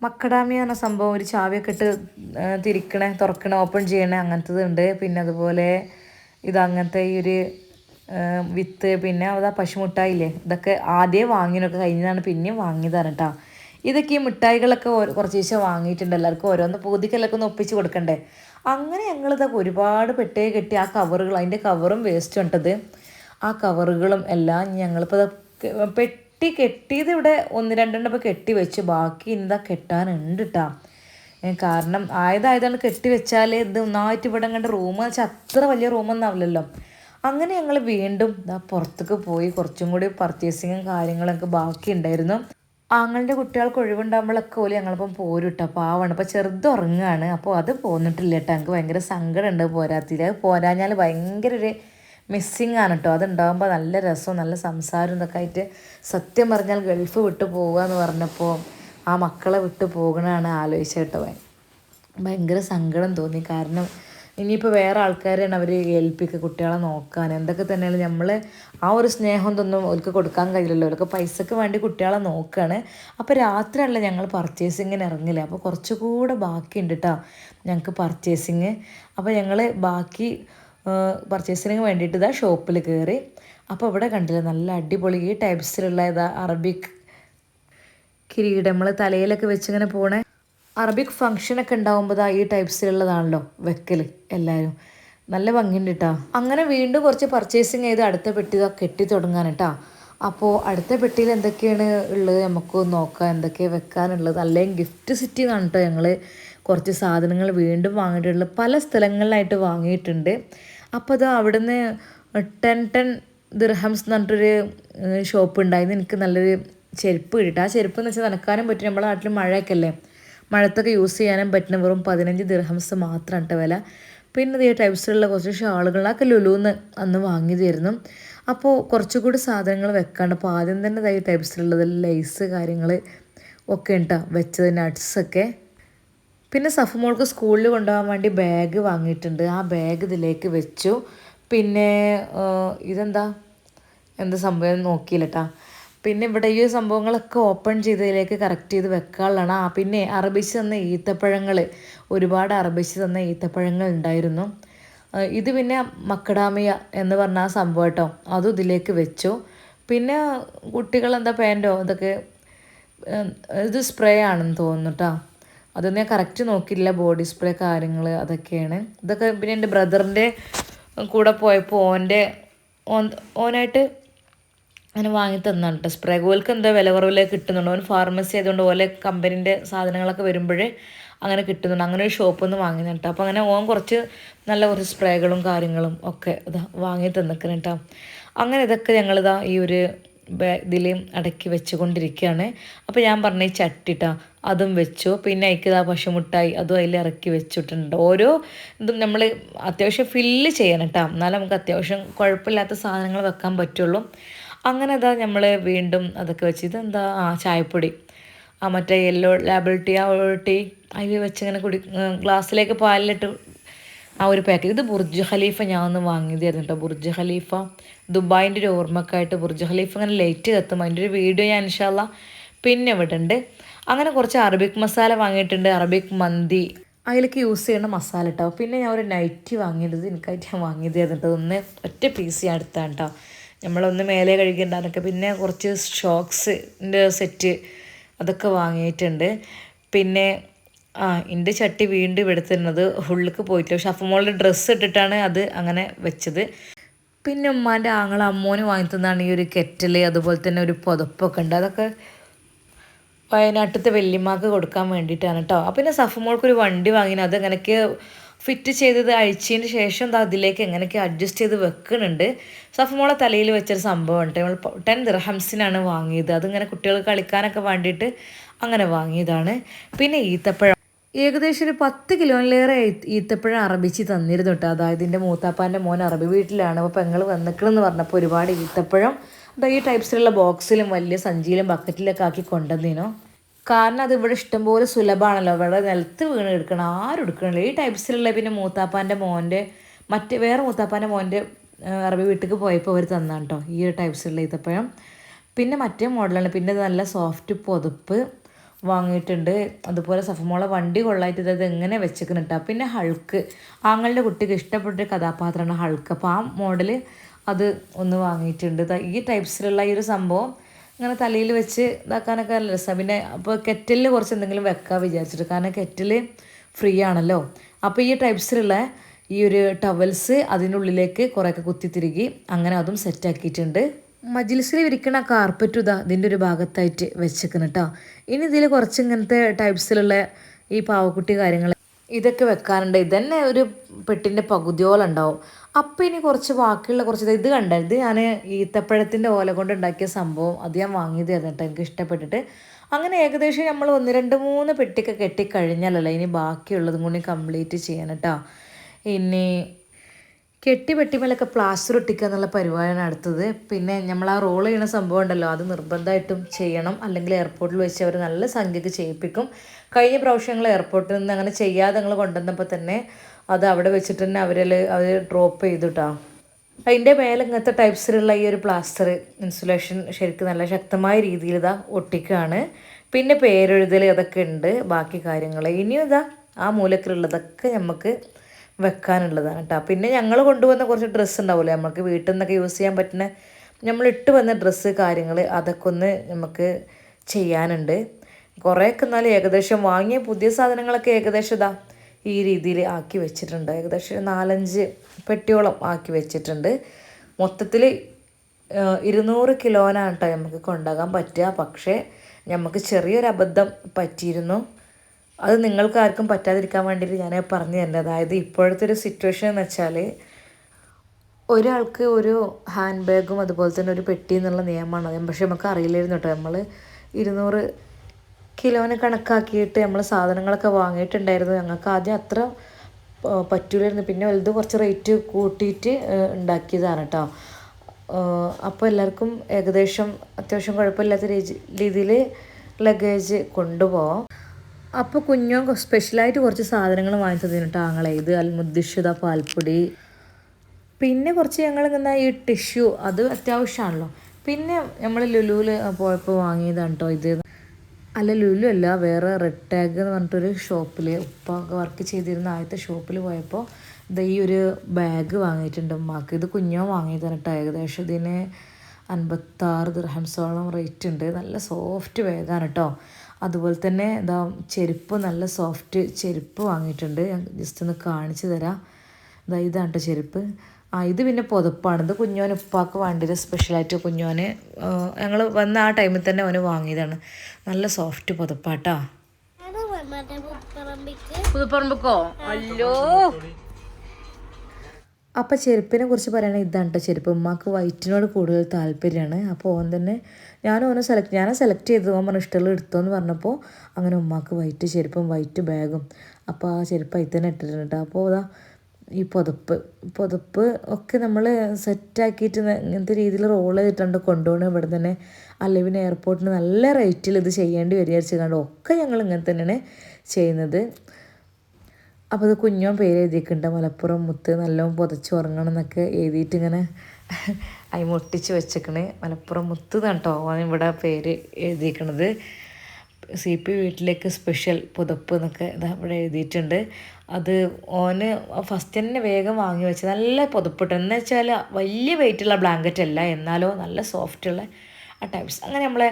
മക്കഡാമി എന്ന സംഭവം ഒരു ചാവിയൊക്കെ ഇട്ട് തിരിക്കണേ തുറക്കണേ ഓപ്പൺ ചെയ്യണേ അങ്ങനത്തത് ഉണ്ട് പിന്നെ അതുപോലെ ഇത് അങ്ങനത്തെ ഈ ഒരു വിത്ത് പിന്നെ അതാ പശുമുട്ടായില്ലേ ഇതൊക്കെ ആദ്യം വാങ്ങിനൊക്കെ കഴിഞ്ഞതാണ് പിന്നെയും വാങ്ങിയതാണ് കേട്ടോ ഇതൊക്കെ ഈ മിഠായികളൊക്കെ കുറച്ച് ദിവസം വാങ്ങിയിട്ടുണ്ട് എല്ലാവർക്കും ഓരോന്ന് പൊതിക്കലൊക്കെ ഒന്ന് ഒപ്പിച്ച് കൊടുക്കണ്ടേ. അങ്ങനെ ഞങ്ങളിതൊക്കെ ഒരുപാട് പെട്ടേ കെട്ടി ആ കവറുകൾ അതിന്റെ കവറും വേസ്റ്റ് ഉണ്ടത് ആ കവറുകളും എല്ലാം ഞങ്ങളിപ്പോൾ പെട്ടി കെട്ടിയത് ഇവിടെ ഒന്ന് രണ്ടെണ്ണം ഇപ്പോൾ കെട്ടി വെച്ച്. ബാക്കി ഇന്താ കെട്ടാനുണ്ട് കേട്ടോ കാരണം ആയതായതാണ് കെട്ടി വെച്ചാൽ ഇത് ഒന്നായിട്ട് ഇവിടെ കണ്ട റൂം വെച്ചാൽ അത്ര വലിയ റൂമൊന്നും ആവില്ലല്ലോ. അങ്ങനെ ഞങ്ങൾ വീണ്ടും ഇതാ പുറത്തേക്ക് പോയി കുറച്ചും കൂടി പർച്ചേസിങ്ങും കാര്യങ്ങളൊക്കെ ബാക്കി ഉണ്ടായിരുന്നു ആങ്ങളുടെ കുട്ടികൾക്ക് ഒഴിവുണ്ടാകുമ്പോഴൊക്കെ ഓൽ ഞങ്ങളിപ്പം പോരുട്ടോ. പാവാണ് അപ്പോൾ ചെറുത് ഉറങ്ങുകയാണ് അപ്പോൾ അത് പോന്നിട്ടില്ല കേട്ടോ ഞങ്ങൾക്ക് ഭയങ്കര സങ്കടമുണ്ട് പോരാത്തില്ല അത് പോരാഞ്ഞാൽ ഭയങ്കര ഒരു മിസ്സിങ് ആണ് കേട്ടോ അതുണ്ടാകുമ്പോൾ നല്ല രസവും നല്ല സംസാരം ഇതൊക്കെ ആയിട്ട് സത്യം പറഞ്ഞാൽ ഗൾഫ് വിട്ടു പോവുക എന്ന് പറഞ്ഞപ്പോൾ ആ മക്കളെ വിട്ട് പോകണതാണ് ആലോചിച്ചേട്ടോ ഭയങ്കര സങ്കടം തോന്നി. കാരണം ഇനിയിപ്പോൾ വേറെ ആൾക്കാരാണ് അവർ ഏൽപ്പിക്കുക കുട്ടികളെ നോക്കാൻ. എന്തൊക്കെ തന്നെയാണ് നമ്മൾ ആ ഒരു സ്നേഹം തൊന്നും അവർക്ക് കൊടുക്കാൻ കഴിയില്ലല്ലോ. അവർക്ക് പൈസക്ക് വേണ്ടി കുട്ടികളെ നോക്കുകയാണ് അപ്പോൾ രാത്രിയല്ല ഞങ്ങൾ പർച്ചേസിങ്ങിന് ഇറങ്ങില്ല അപ്പോൾ കുറച്ചുകൂടെ ബാക്കിയുണ്ട് കേട്ടോ ഞങ്ങൾക്ക് പർച്ചേസിങ് അപ്പോൾ ഞങ്ങൾ ബാക്കി പർച്ചേസിങ്ങിന് വേണ്ടിയിട്ട് ഇതാ ഷോപ്പിൽ കയറി അപ്പോൾ ഇവിടെ കണ്ടില്ല നല്ല അടിപൊളി ഈ ടൈപ്സിലുള്ള ഇതാ അറബിക് കിരീടം. നമ്മൾ തലയിലൊക്കെ വെച്ചിങ്ങനെ പോണേ. അറബിക് ഫംഗ്ഷനൊക്കെ ഉണ്ടാകുമ്പോൾ ഈ ടൈപ്സിലുള്ളതാണല്ലോ വെക്കൽ എല്ലാവരും നല്ല ഭംഗിയുണ്ട് കേട്ടോ അങ്ങനെ വീണ്ടും കുറച്ച് പർച്ചേസിങ് ചെയ്ത് അടുത്ത പെട്ടി കെട്ടി തുടങ്ങാൻ കേട്ടോ അപ്പോൾ അടുത്ത പെട്ടിയിൽ എന്തൊക്കെയാണ് ഉള്ളത് നമുക്ക് നോക്കാം. എന്തൊക്കെയാണ് വെക്കാനുള്ളത്. അല്ലെങ്കിൽ ഗിഫ്റ്റ് സിറ്റി എന്നാണ് കേട്ടോ ഞങ്ങൾ കുറച്ച് സാധനങ്ങൾ വീണ്ടും വാങ്ങിയിട്ടുള്ളത്. പല സ്ഥലങ്ങളിലായിട്ട് വാങ്ങിയിട്ടുണ്ട്. അപ്പോൾ അത് അവിടുന്ന് ടെൻ ടെൻ ദിർഹംസ് എന്ന് പറഞ്ഞിട്ടൊരു ഷോപ്പ് ഉണ്ടായിരുന്നു എനിക്ക് നല്ലൊരു ചെരുപ്പ് കിട്ടിയിട്ട് ആ ചെരുപ്പ് എന്ന് വെച്ചാൽ നനക്കാനും പറ്റും നമ്മുടെ നാട്ടിൽ മഴയൊക്കെ അല്ലേ മഴത്തൊക്കെ യൂസ് ചെയ്യാനും പറ്റുന്ന വെറും പതിനഞ്ച് ദിർഹംസ് മാത്രമാണ് വില. പിന്നെ ഈ ടൈപ്സിലുള്ള കുറച്ച് ഷാളുകളൊക്കെ ലുലുന്ന് അന്ന് വാങ്ങിയതായിരുന്നു. അപ്പോൾ കുറച്ചുകൂടി സാധനങ്ങൾ വെക്കാണ്ട് അപ്പോൾ ആദ്യം തന്നെ ഈ ടൈപ്സിലുള്ളത് ലൈസ് കാര്യങ്ങൾ ഒക്കെ ഉണ്ടോ വെച്ചത് നട്ട്സൊക്കെ പിന്നെ സഫമോൾക്ക് സ്കൂളിൽ കൊണ്ടുപോകാൻ വേണ്ടി ബാഗ് വാങ്ങിയിട്ടുണ്ട്. ആ ബാഗ് ഇതിലേക്ക് വെച്ചു. പിന്നെ ഇതെന്താ? എന്താ സംഭവം നോക്കിയില്ല കേട്ടോ പിന്നെ ഇവിടെ ഈ സംഭവങ്ങളൊക്കെ ഓപ്പൺ ചെയ്തതിലേക്ക് കറക്റ്റ് ചെയ്ത് വെക്കാനുള്ളതാണ്. ആ പിന്നെ അറബിച്ച് തന്ന ഈത്തപ്പഴങ്ങൾ ഒരുപാട് അറബിച്ച് തന്ന ഈത്തപ്പഴങ്ങൾ ഉണ്ടായിരുന്നു. ഇത് പിന്നെ മക്കഡാമിയ എന്ന് പറഞ്ഞ ആ സംഭവം കേട്ടോ. അതും ഇതിലേക്ക് വെച്ചു. പിന്നെ കുട്ടികൾ എന്താ പാന്റോ ഇതൊക്കെ ഇത് സ്പ്രേ ആണെന്ന് തോന്നുന്നു കേട്ടോ അതൊന്നും ഞാൻ കറക്റ്റ് നോക്കിയില്ല ബോഡി സ്പ്രേ കാര്യങ്ങൾ അതൊക്കെയാണ്. ഇതൊക്കെ പിന്നെ എന്റെ ബ്രദറിന്റെ കൂടെ പോയപ്പോൾ ഓന്റെ ഓൻ ഓനായിട്ട് അങ്ങനെ വാങ്ങി തന്നാണ് കേട്ടോ. സ്പ്രേ ഓൽക്ക് എന്താ വില കുറവിലേ കിട്ടുന്നുണ്ട്. അവൻ ഫാർമസി ആയതുകൊണ്ട് ഓലെ കമ്പനീന്റെ സാധനങ്ങളൊക്കെ വരുമ്പോഴേ അങ്ങനെ കിട്ടുന്നുണ്ട്. അങ്ങനെ ഒരു ഷോപ്പിൽ നിന്ന് വാങ്ങി കേട്ടോ. അപ്പോൾ അങ്ങനെ ഓൻ കുറച്ച് നല്ല കുറച്ച് സ്പ്രേകളും കാര്യങ്ങളും ഒക്കെ ഇതാ വാങ്ങി തന്നിക്കണം കേട്ടോ. അങ്ങനെ ഇതൊക്കെ ഞങ്ങളിതാ ഈ ഒരു ഇതിൽ അടക്കി വെച്ചുകൊണ്ടിരിക്കുകയാണ്. അപ്പോൾ ഞാൻ പറഞ്ഞ ഈ ചട്ടിട്ടാ അതും വെച്ചു. പിന്നെ അതിക്ക് പശുമുട്ടായി അതും അതിൽ ഇറക്കി വെച്ചിട്ടുണ്ട്. ഓരോ ഇതും നമ്മൾ അത്യാവശ്യം ഫില്ല് ചെയ്യണം കേട്ടോ എന്നാലും നമുക്ക് അത്യാവശ്യം കുഴപ്പമില്ലാത്ത സാധനങ്ങൾ വെക്കാൻ പറ്റുള്ളൂ. അങ്ങനെ അതാ നമ്മൾ വീണ്ടും അതൊക്കെ വെച്ച് ഇതെന്താ? ആ ചായപ്പൊടി. ആ മറ്റേ യെല്ലോ ലാബിൾ ടീ ആ ടീ അതിൽ വെച്ച് ഇങ്ങനെ കുടി ഗ്ലാസ്സിലേക്ക് പാലിലിട്ട് ആ ഒരു പാക്കറ്റ് ഇത് ബുർജ് ഖലീഫ ഞാൻ ഒന്ന് വാങ്ങിയതായിരുന്നു കേട്ടോ ബുർജ് ഖലീഫ. ദുബായിന്റെ ഒരു ഓർമ്മക്കായിട്ട് ബുർജ് ഖലീഫ അങ്ങനെ ലൈറ്റ് കത്തും അതിന്റെ ഒരു വീഡിയോ ഞാൻ ഇൻഷാല്ല പിന്നെ വിടുന്നുണ്ട് അങ്ങനെ കുറച്ച് അറബിക് മസാല വാങ്ങിയിട്ടുണ്ട്. അറബിക് മന്തി. അതിലേക്ക് യൂസ് ചെയ്യുന്ന മസാല കേട്ടോ പിന്നെ ഞാൻ ഒരു നൈറ്റി വാങ്ങിയത്. എനിക്കായിട്ട് ഞാൻ വാങ്ങിയതായിരുന്നു കേട്ടോ ഒന്ന് ഒറ്റ പീസ് ഞാൻ എടുത്താണ് കേട്ടോ നമ്മളൊന്ന് മേലെ കഴുകിണ്ടാനൊക്കെ പിന്നെ കുറച്ച് ഷോക്സിന്റെ സെറ്റ് അതൊക്കെ വാങ്ങിയിട്ടുണ്ട്. പിന്നെ ആ എന്റെ ചട്ടി വീണ്ടും എടുത്തിരുന്നത് ഉള്ളിലേക്ക് പോയിട്ടില്ല. പക്ഷെ അപ്പമോളുടെ ഡ്രസ്സ് ഇട്ടിട്ടാണ് അത് അങ്ങനെ വെച്ചത്. പിന്നെ ഉമ്മാന്റെ ആങ്ങൾ അമ്മോന് വാങ്ങി തന്നാണ് ഈ ഒരു കെറ്റൽ അതുപോലെ തന്നെ ഒരു പുതപ്പൊക്കെ ഉണ്ട്. അതൊക്കെ വയനാട്ടിലത്തെ വല്യമ്മക്ക് കൊടുക്കാൻ വേണ്ടിയിട്ടാണ് കേട്ടോ അപ്പം പിന്നെ സഫമോൾക്കൊരു വണ്ടി വാങ്ങിന്. അത് അങ്ങനെയൊക്കെ ഫിറ്റ് ചെയ്തത് അഴിച്ചതിന് ശേഷം അതിലേക്ക് എങ്ങനെയൊക്കെ അഡ്ജസ്റ്റ് ചെയ്ത് വെക്കുന്നുണ്ട്. സഫമോളെ തലയിൽ വെച്ചൊരു സംഭവം ഉണ്ട് നമ്മൾ ടെൻ ദിർഹംസിനാണ് വാങ്ങിയത്. അതിങ്ങനെ കുട്ടികൾക്ക് കളിക്കാനൊക്കെ വേണ്ടിയിട്ട് അങ്ങനെ വാങ്ങിയതാണ്. പിന്നെ ഈത്തപ്പഴം. ഏകദേശം ഒരു പത്ത് കിലോയിലേറെ ഈത്തപ്പഴം അറബിച്ച് തന്നിരുന്നു കേട്ടോ. അതായത് എന്റെ മൂത്താപ്പാന്റെ മോൻ അറബി വീട്ടിലാണ്. അപ്പോൾ പെങ്ങൾ വന്നിക്കണമെന്ന് പറഞ്ഞപ്പോൾ ഒരുപാട് ഈത്തപ്പഴം ഈ ടൈപ്സിലുള്ള ബോക്സിലും വലിയ സഞ്ചിയിലും ബക്കറ്റിലൊക്കെ ആക്കി കൊണ്ടുവന്നീനോ. കാരണം അത് ഇവിടെ ഇഷ്ടംപോലെ സുലഭമാണല്ലോ ഇവിടെ നിലത്ത് വീണ് എടുക്കണം ആരും എടുക്കണില്ല. ഈ ടൈപ്സിലുള്ള പിന്നെ മൂത്താപ്പാന്റെ മോന്റെ മറ്റ് വേറെ മൂത്താപ്പാന്റെ മോന്റെ അറബി വീട്ടിലേക്ക് പോയപ്പോൾ അവർ തന്നാണ് കേട്ടോ ഈ ഒരു ടൈപ്സിലുള്ള ഈത്തപ്പഴം. പിന്നെ മറ്റേ മോഡലാണ്. പിന്നെ നല്ല സോഫ്റ്റ് പൊതുപ്പ് വാങ്ങിയിട്ടുണ്ട്. അതുപോലെ സഫമോളെ വണ്ടി കൊള്ളായിട്ട് ഇത് എങ്ങനെ വെച്ചേക്കുന്നുട്ടാ പിന്നെ ഹൾക്ക്. ആങ്ങളുടെ കുട്ടിക്ക് ഇഷ്ടപ്പെട്ട കഥാപാത്രമാണ് ഹൾക്ക്. അപ്പോൾ ആ മോഡൽ അത് ഒന്ന് വാങ്ങിയിട്ടുണ്ട്. ഈ ടൈപ്സിലുള്ള ഈ ഒരു സംഭവം ഇങ്ങനെ തലയിൽ വെച്ച് ഇതാക്കാനൊക്കെ നല്ല രസമാണ് പിന്നെ അപ്പോൾ കെറ്റലിൽ കുറച്ച് എന്തെങ്കിലും വെക്കാൻ വിചാരിച്ചിട്ട്. കാരണം കെറ്റിൽ ഫ്രീ ആണല്ലോ. അപ്പോൾ ഈ ടൈപ്സിലുള്ള ഈ ഒരു ടവൽസ് അതിനുള്ളിലേക്ക് കുറേയൊക്കെ കുത്തിത്തിരുകി അങ്ങനെ അതും സെറ്റാക്കിയിട്ടുണ്ട് മജിൽസിൽ വിരിക്കണ കാർപ്പറ്റ് ഇതാ ഇതിന്റെ ഒരു ഭാഗത്തായിട്ട് വെച്ചേക്കണം കേട്ടോ ഇനി ഇതിൽ കുറച്ച് ഇങ്ങനത്തെ ടൈപ്സിലുള്ള ഈ പാവക്കുട്ടി കാര്യങ്ങൾ ഇതൊക്കെ വെക്കാറുണ്ട്. ഇതന്നെ ഒരു പെട്ടിന്റെ പകുതിയോളം ഉണ്ടാവും. അപ്പം ഇനി കുറച്ച് ബാക്കിയുള്ള കുറച്ച് ഇത് ഇത് കണ്ട? ഇത് ഞാൻ ഈത്തപ്പഴത്തിന്റെ ഓല കൊണ്ട് ഉണ്ടാക്കിയ സംഭവം. അത് ഞാൻ വാങ്ങിയതായിരുന്നു കേട്ടോ എനിക്ക് ഇഷ്ടപ്പെട്ടിട്ട്. അങ്ങനെ ഏകദേശം നമ്മൾ ഒന്ന് രണ്ട് മൂന്ന് പെട്ടിയൊക്കെ കെട്ടിക്കഴിഞ്ഞാലല്ലേ ഇനി ബാക്കിയുള്ളതും കൂടി കംപ്ലീറ്റ് ചെയ്യണം കേട്ടോ. ഇനി കെട്ടി വെട്ടിമേലൊക്കെ പ്ലാസ്റ്റർ ഒട്ടിക്കുക എന്നുള്ള പരിപാടിയാണ് അടുത്തത്. പിന്നെ നമ്മൾ ആ റോൾ ചെയ്യുന്ന സംഭവം ഉണ്ടല്ലോ അത് നിർബന്ധമായിട്ടും ചെയ്യണം. അല്ലെങ്കിൽ എയർപോർട്ടിൽ വെച്ച് അവർ നല്ല സംഖ്യക്ക് ചെയ്യിപ്പിക്കും. കഴിഞ്ഞ പ്രാവശ്യം ഞങ്ങൾ എയർപോർട്ടിൽ നിന്ന് അങ്ങനെ ചെയ്യാതെ ഞങ്ങൾ കൊണ്ടുവന്നപ്പോൾ തന്നെ അത് അവിടെ വെച്ചിട്ട് തന്നെ അവരിൽ അവർ ഡ്രോപ്പ് ചെയ്തിട്ടാ. അതിന്റെ മേലെ ഇങ്ങനത്തെ ടൈപ്സിലുള്ള ഈ ഒരു പ്ലാസ്റ്റർ ഇൻസുലേഷൻ ശരിക്കും നല്ല ശക്തമായ രീതിയിൽ ഇതാ ഒട്ടിക്കുകയാണ് പിന്നെ പേരെഴുതൽ അതൊക്കെ ഉണ്ട് ബാക്കി കാര്യങ്ങൾ ഇനിയും ഇതാ ആ മൂലക്കിലുള്ളതൊക്കെ നമുക്ക് വെക്കാനുള്ളതാണ് കേട്ടോ പിന്നെ ഞങ്ങൾ കൊണ്ടുവന്ന കുറച്ച് ഡ്രസ്സ് ഉണ്ടാവില്ലേ നമുക്ക് വീട്ടിൽ നിന്നൊക്കെ യൂസ് ചെയ്യാൻ പറ്റുന്ന നമ്മൾ ഇട്ട് വന്ന ഡ്രസ്സ് കാര്യങ്ങൾ അതൊക്കെ ഒന്ന് നമുക്ക് ചെയ്യാനുണ്ട്. കുറേയൊക്കെ എന്നാലും ഏകദേശം വാങ്ങിയ പുതിയ സാധനങ്ങളൊക്കെ ഏകദേശം ഇതാ ഈ രീതിയിൽ ആക്കി വെച്ചിട്ടുണ്ട്. ഏകദേശം ഒരു നാലഞ്ച് പെട്ടിയോളം ആക്കി വെച്ചിട്ടുണ്ട്. മൊത്തത്തിൽ ഇരുന്നൂറ് കിലോനാണ് കേട്ടോ നമുക്ക് കൊണ്ടുപോകാൻ പറ്റുക. പക്ഷേ നമുക്ക് ചെറിയൊരു അബദ്ധം പറ്റിയിരുന്നു. അത് നിങ്ങൾക്ക് ആർക്കും പറ്റാതിരിക്കാൻ വേണ്ടിയിട്ട് ഞാൻ പറഞ്ഞു തരുന്നത്. അതായത് ഇപ്പോഴത്തെ ഒരു സിറ്റുവേഷൻ എന്ന് വെച്ചാൽ ഒരാൾക്ക് ഒരു ഹാൻഡ് ബാഗും അതുപോലെ തന്നെ ഒരു പെട്ടി എന്നുള്ള നിയമമാണ്. പക്ഷെ നമുക്ക് അറിയില്ലായിരുന്നു കേട്ടോ നമ്മൾ ഇരുന്നൂറ് കിലോന് കണക്കാക്കിയിട്ട് നമ്മൾ സാധനങ്ങളൊക്കെ വാങ്ങിയിട്ടുണ്ടായിരുന്നു. ഞങ്ങൾക്ക് ആദ്യം അത്ര പറ്റൂലായിരുന്നു. പിന്നെ വലുത് കുറച്ച് റേറ്റ് കൂട്ടിയിട്ട് ഉണ്ടാക്കിയതാണ് കേട്ടോ അപ്പോൾ എല്ലാവർക്കും ഏകദേശം അത്യാവശ്യം കുഴപ്പമില്ലാത്ത രീതിയിൽ ലഗേജ് കൊണ്ടുപോകാം അപ്പോൾ കുഞ്ഞോ സ്പെഷ്യലായിട്ട് കുറച്ച് സാധനങ്ങൾ വാങ്ങി തന്നിന് കേട്ടോ ആങ്ങളെ ഇത് അൽമുദ്ദിഷിത പാൽപ്പൊടി. പിന്നെ കുറച്ച് ഞങ്ങൾ ഇങ്ങനെ ഈ ടിഷ്യൂ അത് അത്യാവശ്യമാണല്ലോ. പിന്നെ നമ്മൾ ലുലുവിൽ പോയപ്പോൾ വാങ്ങിയതാണ് കേട്ടോ ഇത്. അല്ല ലുലു അല്ല വേറെ റെഡ് ടാഗ് എന്ന് പറഞ്ഞിട്ടൊരു ഷോപ്പിൽ ഉപ്പൊക്കെ വർക്ക് ചെയ്തിരുന്ന ആദ്യത്തെ ഷോപ്പിൽ പോയപ്പോൾ ഇത് ഈ ഒരു ബാഗ് വാങ്ങിയിട്ടുണ്ട് ഉമ്മാക്ക്. ഇത് കുഞ്ഞോ വാങ്ങിയതാണ് കേട്ടോ ഏകദേശം ഇതിന് അൻപത്താറ് ദിർഹംസോളം റേറ്റ് ഉണ്ട്. നല്ല സോഫ്റ്റ് ബാഗാണ് കേട്ടോ അതുപോലെ തന്നെ എന്താ ചെരുപ്പ് നല്ല സോഫ്റ്റ് ചെരുപ്പ് വാങ്ങിയിട്ടുണ്ട്. ജസ്റ്റ് ഒന്ന് കാണിച്ചു തരാം. ഇതാ ഇതാണ് കേട്ടോ ചെരുപ്പ്. ആ ഇത് പിന്നെ പുതപ്പാണ്. ഇത് കുഞ്ഞോൻ ഉപ്പാക്ക് വേണ്ടത് സ്പെഷ്യലായിട്ട് കുഞ്ഞോന് ഞങ്ങൾ വന്ന ആ ടൈമിൽ തന്നെ അവന് വാങ്ങിയതാണ്. നല്ല സോഫ്റ്റ് പുതപ്പാട്ടാ. പുതുപ്പറമ്പക്കോ? അല്ലോ. അപ്പോൾ ചെരുപ്പിനെ കുറിച്ച് പറയുകയാണെങ്കിൽ ഇതാണ് കേട്ടോ ചെരുപ്പ്. ഉമ്മാക്ക് വൈറ്റിനോട് കൂടുതൽ താല്പര്യമാണ്. അപ്പോൾ ഓൻ തന്നെ ഞാൻ ഓനെ സെലക്ട് ഞാൻ സെലക്ട് ചെയ്തത്. ഓൻ പറഞ്ഞു ഇഷ്ടമുള്ള എടുത്തോ എന്ന് പറഞ്ഞപ്പോൾ അങ്ങനെ ഉമ്മാക്ക് വൈറ്റ് ചെരുപ്പും വൈറ്റ് ബാഗും അപ്പോൾ ആ ചെരുപ്പ് അതിൽ തന്നെ ഇട്ടിട്ടുണ്ട് കേട്ടോ അപ്പോൾ അതാ ഈ പുതപ്പ് പുതപ്പ് ഒക്കെ നമ്മൾ സെറ്റാക്കിയിട്ട് ഇങ്ങനത്തെ രീതിയിൽ റോൾ ചെയ്തിട്ടുണ്ട് കൊണ്ടുപോകണം ഇവിടെ തന്നെ അല്ലെങ്കിൽ പിന്നെ എയർപോർട്ടിന് നല്ല റേറ്റിൽ ഇത് ചെയ്യേണ്ടി വരികയായിരിച്ചു കണ്ട് ഒക്കെ ഞങ്ങൾ ഇങ്ങനെ തന്നെയാണ് ചെയ്യുന്നത്. അപ്പോൾ അത് കുഞ്ഞോൻ പേര് എഴുതിയിട്ടുണ്ട്. മലപ്പുറം മുത്ത് നല്ലോണം പുതച്ച് ഉറങ്ങണം എന്നൊക്കെ എഴുതിയിട്ട് ഇങ്ങനെ അതിമൊട്ടിച്ച് വെച്ചേക്കണേ. മലപ്പുറം മുത്ത് കേട്ടോ ഓൻ ഇവിടെ പേര് എഴുതിയിരിക്കണത് സി പി വീട്ടിലേക്ക് സ്പെഷ്യൽ പുതപ്പ് എന്നൊക്കെ ഇതാ ഇവിടെ എഴുതിയിട്ടുണ്ട്. അത് ഓന് ഫസ്റ്റ് തന്നെ വേഗം വാങ്ങി വെച്ച് നല്ല പുതപ്പിട്ട്. എന്ന് വെച്ചാൽ വലിയ വെയിറ്റുള്ള ബ്ലാങ്കറ്റ് അല്ല. എന്നാലോ നല്ല സോഫ്റ്റുള്ള ആ ടൈപ്സ് അങ്ങനെ നമ്മളെ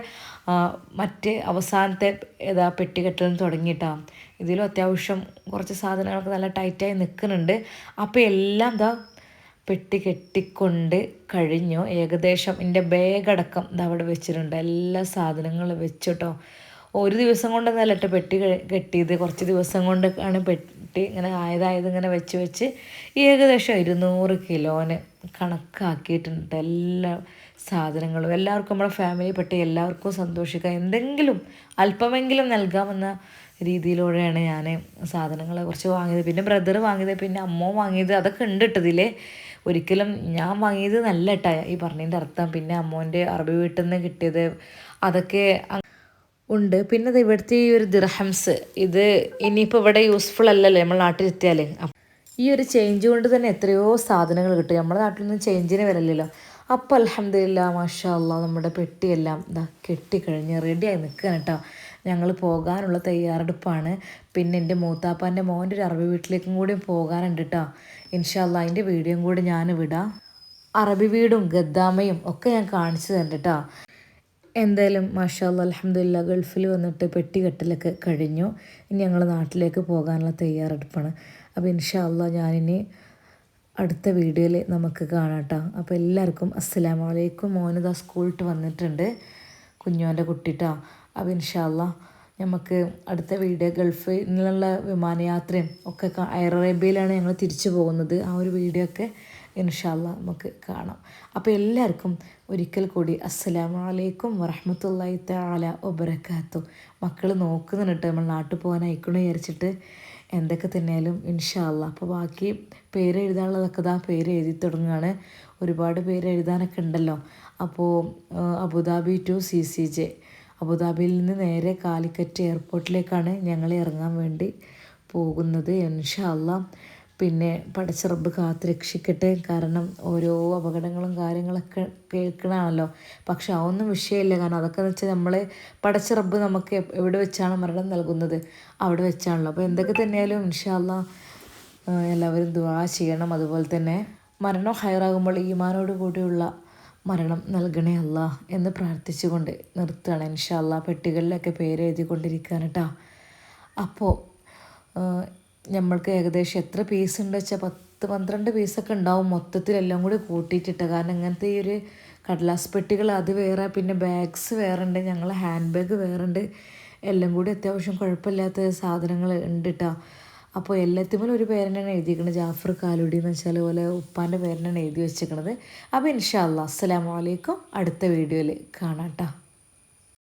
മറ്റ് അവസാനത്തെ ഏതാ പെട്ടികെട്ടൽ തുടങ്ങിയിട്ടാണ് ഇതിലും അത്യാവശ്യം കുറച്ച് സാധനങ്ങളൊക്കെ നല്ല ടൈറ്റായി നിൽക്കുന്നുണ്ട് അപ്പോൾ എല്ലാം എന്താ പെട്ടി കെട്ടിക്കൊണ്ട് കഴിഞ്ഞു. ഏകദേശം എന്റെ ബാഗടക്കം അവിടെ വെച്ചിട്ടുണ്ട്. എല്ലാ സാധനങ്ങളും വെച്ചിട്ടോ. ഒരു ദിവസം കൊണ്ടൊന്നല്ല കേട്ടോ പെട്ടി കെട്ടിയത്. കുറച്ച് ദിവസം കൊണ്ട് ആണ് പെട്ടി ഇങ്ങനെ ആയതായത് ഇങ്ങനെ വെച്ച് വെച്ച് ഏകദേശം ഇരുന്നൂറ് കിലോന് കണക്കാക്കിയിട്ടുണ്ട് ട്ടോ എല്ലാ സാധനങ്ങളും. എല്ലാവർക്കും നമ്മുടെ ഫാമിലി പെട്ടി എല്ലാവർക്കും സന്തോഷിക്കാം. എന്തെങ്കിലും അല്പമെങ്കിലും നൽകാമെന്ന രീതിയിലൂടെയാണ് ഞാൻ സാധനങ്ങൾ കുറച്ച് വാങ്ങിയത്. പിന്നെ ബ്രദർ വാങ്ങിയത് പിന്നെ അമ്മ വാങ്ങിയത് അതൊക്കെ ഉണ്ട് ഇട്ടതിൽ ഒരിക്കലും ഞാൻ വാങ്ങിയത് നല്ല ഇട്ടാ ഈ പറഞ്ഞതിന്റെ അർത്ഥം. പിന്നെ അമ്മോന്റെ അറബി വീട്ടിൽ നിന്ന് കിട്ടിയത് അതൊക്കെ ഉണ്ട്. പിന്നെ ഇത് ഇവിടുത്തെ ഈ ഒരു ദിർഹംസ് ഇത് ഇനിയിപ്പോൾ ഇവിടെ യൂസ്ഫുൾ അല്ലല്ലോ നമ്മൾ നാട്ടിലെത്തിയാൽ ഈ ഒരു ചേഞ്ച് കൊണ്ട് തന്നെ എത്രയോ സാധനങ്ങൾ കിട്ടും. നമ്മുടെ നാട്ടിലൊന്നും ചേഞ്ചിന് വരല്ലല്ലോ അപ്പോൾ അലഹമില്ല മാഷാ അള്ളാ നമ്മുടെ പെട്ടിയെല്ലാം ഇതാ കെട്ടിക്കഴിഞ്ഞ് റെഡിയായി നിൽക്കുകയാണ് കേട്ടോ ഞങ്ങൾ പോകാനുള്ള തയ്യാറെടുപ്പാണ്. പിന്നെ എന്റെ മൂത്താപ്പാന്റെ മോന്റെ ഒരു അറബി വീട്ടിലേക്കും കൂടി പോകാനുണ്ട് കേട്ടോ ഇൻഷാല്ല അതിന്റെ വീഡിയോയും കൂടി ഞാൻ വിടാം അറബി വീടും ഗദ്ദാമയും ഒക്കെ ഞാൻ കാണിച്ചു തരണ്ട് കേട്ടോ എന്തായാലും മാഷാല്ല അലഹമില്ല ഗൾഫിൽ വന്നിട്ട് പെട്ടി കെട്ടലൊക്കെ കഴിഞ്ഞു. ഇനി ഞങ്ങൾ നാട്ടിലേക്ക് പോകാനുള്ള തയ്യാറെടുപ്പാണ്. അപ്പോൾ ഇൻഷാല്ല ഞാനിനി അടുത്ത വീഡിയോയിൽ നമുക്ക് കാണാം കേട്ടോ അപ്പോൾ എല്ലാവർക്കും അസ്സലാമലൈക്കും മോനിതാ സ്കൂളിട്ട് വന്നിട്ടുണ്ട്. കുഞ്ഞോന്റെ കുട്ടിട്ടോ. അപ്പോൾ ഇൻഷാല്ല നമുക്ക് അടുത്ത വീട് ഗൾഫിൽ നിന്നുള്ള വിമാനയാത്രയും ഒക്കെ എയർ അറേബ്യയിലാണ് ഞങ്ങൾ തിരിച്ചു പോകുന്നത്. ആ ഒരു വീഡിയോ ഒക്കെ ഇൻഷാല്ല നമുക്ക് കാണാം. അപ്പോൾ എല്ലാവർക്കും ഒരിക്കൽ കൂടി അസ്സലാമു അലൈക്കും വറഹമത്തല്ലായി താല ഒബരക്കാത്തു മക്കൾ നോക്കുന്നുണ്ട് നമ്മൾ നാട്ടിൽ പോകാൻ അയക്കണു വിചാരിച്ചിട്ട് എന്തൊക്കെ തന്നെയാലും ഇൻഷാല്ല അപ്പോൾ ബാക്കി പേര് എഴുതാനുള്ളതൊക്കെ ഇതാ പേര് എഴുതി തുടങ്ങുകയാണ് ഒരുപാട് പേര് എഴുതാനൊക്കെ ഉണ്ടല്ലോ. അപ്പോൾ Abu Dhabi to C C J. അബുദാബിയിൽ നിന്ന് നേരെ കാലിക്കറ്റ് എയർപോർട്ടിലേക്കാണ് ഞങ്ങൾ ഇറങ്ങാൻ വേണ്ടി പോകുന്നത്. എൻഷല്ല പിന്നെ പടച്ചിറബ് കാത്ത് രക്ഷിക്കട്ടെ കാരണം ഓരോ അപകടങ്ങളും കാര്യങ്ങളൊക്കെ കേൾക്കണമല്ലോ പക്ഷെ അതൊന്നും വിഷയമില്ല. കാരണം അതൊക്കെ എന്ന് വെച്ചാൽ നമ്മൾ പടച്ചിറബ് നമുക്ക് എവിടെ വെച്ചാണ് മരണം നൽകുന്നത്? അവിടെ വെച്ചാണല്ലോ. അപ്പോൾ എന്തൊക്കെ തന്നെയാലും ഇൻഷാല്ല എല്ലാവരും ദുവാ ചെയ്യണം. അതുപോലെ തന്നെ മരണം ഹയറാകുമ്പോൾ ഈമാനോട് കൂടിയുള്ള മരണം നൽകണേ അല്ല എന്ന് പ്രാർത്ഥിച്ചുകൊണ്ട് നിർത്തുകയാണ്. ഇൻഷാല്ല പെട്ടികളിലൊക്കെ പേര് എഴുതിക്കൊണ്ടിരിക്കുകയാണ് കേട്ടോ അപ്പോൾ നമ്മൾക്ക് ഏകദേശം എത്ര പീസ് ഉണ്ട് വെച്ചാൽ പത്ത് പന്ത്രണ്ട് പീസൊക്കെ ഉണ്ടാവും. മൊത്തത്തിലെല്ലാം കൂടി കൂട്ടിയിട്ടിട്ട്. കാരണം ഇങ്ങനത്തെ ഈ ഒരു കടലാസ് പെട്ടികൾ അത് വേറെ പിന്നെ ബാഗ്സ് വേറെ ഉണ്ട്. ഞങ്ങളെ ഹാൻഡ് ബാഗ് വേറെ ഉണ്ട്. എല്ലാം കൂടി അത്യാവശ്യം കുഴപ്പമില്ലാത്ത സാധനങ്ങൾ ഉണ്ട് കേട്ടോ അപ്പോൾ എല്ലാത്തിനും ഒരു പേരനാണ് എഴുതിയിരിക്കുന്നത് ജാഫർ കാലുടി എന്ന് വെച്ചാൽ പോലെ ഉപ്പാന്റെ പേരനാണ് എഴുതി വെച്ചിരിക്കുന്നത് അപ്പോൾ ഇൻഷാ അല്ലാ അസ്സലാമലൈക്കും അടുത്ത വീഡിയോയിൽ കാണാം കേട്ടോ